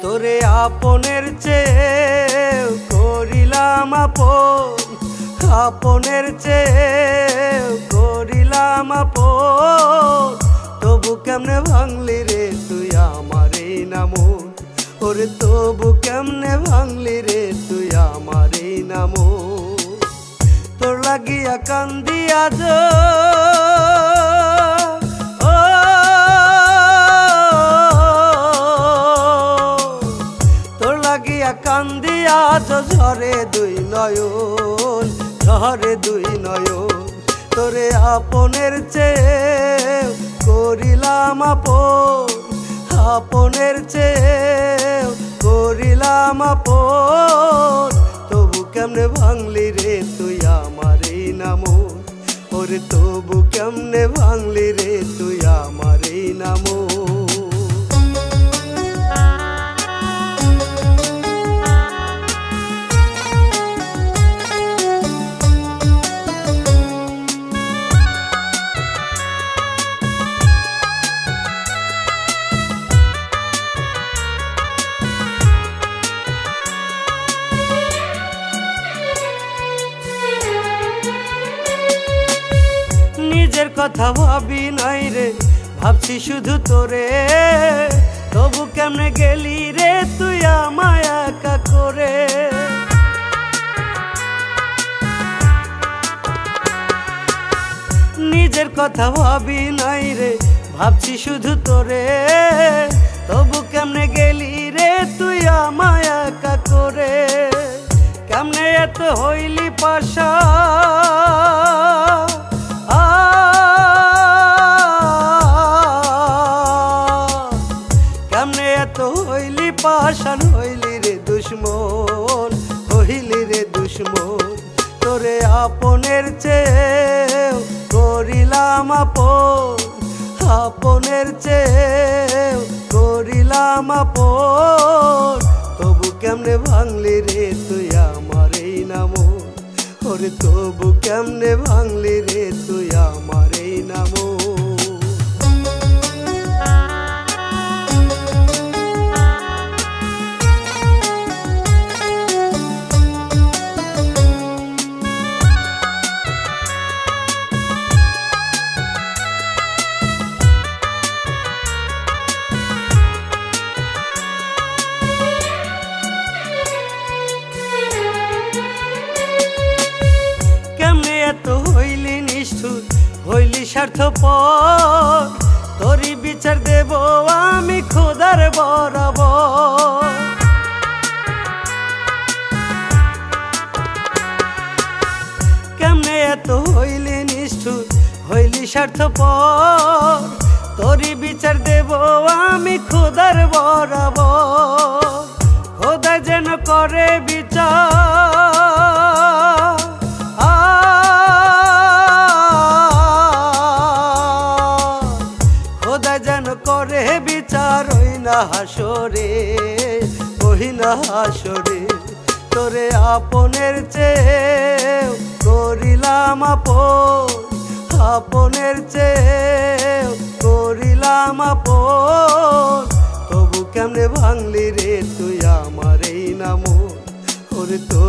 আপনের চেয়ে করিলাম আপন, আপনের চেয়ে করিলাম আপন। তবু কেমনে ভাঙলি রে তুই আমার এই নাম ওরে তবু কেমনে ভাঙলি রে তুই আমার এই নাম তোর লাগিয়া কান্দিয়া যো যো ঝরে দুই নয়ন, ঝরে দুই নয়ন। তোরে আপনের চেয়ে করিলাম আপন, আপনের চেয়ে করিলাম আপন। তবু কেমনে ভাঙলি রে তুই আমার এই নাম ওরে তবু কেমনে ভাঙলি রে তুই আমার এই নাম নিজের কথা ভাবি নাই রে। ভাবছি শুধু তোরে। তবু কেমনে গেলি রে তুই আমায় একা করে? নিজের কথা ভাবি নাই রে। ভাবছি শুধু তোরে। তবু কেমনে গেলি রে তুই আমায় একা করে? কেমনে এত হইলি পাশা? পাশান হইলি রে দুশ্মন, হইলি রে দুশ্মন। তোরে আপনের চেয়ে করিলাম আপন, আপনের চেয়ে করিলাম আপন। তবু কেমনে ভাঙলি রে তুই আমার এই নাম? ওরে তবু কেমনে ভাঙলি রে তুই আমার এই নাম? স্বার্থপর, তোরই বিচার দেব, আমি খোদার বরাবর। কেমনে এত হইলি নিষ্ঠুর, হইলি স্বার্থপর, তোরই বিচার দেব, আমি খোদার বরাবর। খোদা যেন করে বিচার বিচার ওই না হাসরে ওই না হাসরে, তোরে আপনের চেয়ে করিলাম আপন আপনের চেয়ে করিলাম আপন তবু কেমনে ভাঙলি রে তুই আমার এই নাম ওরে তো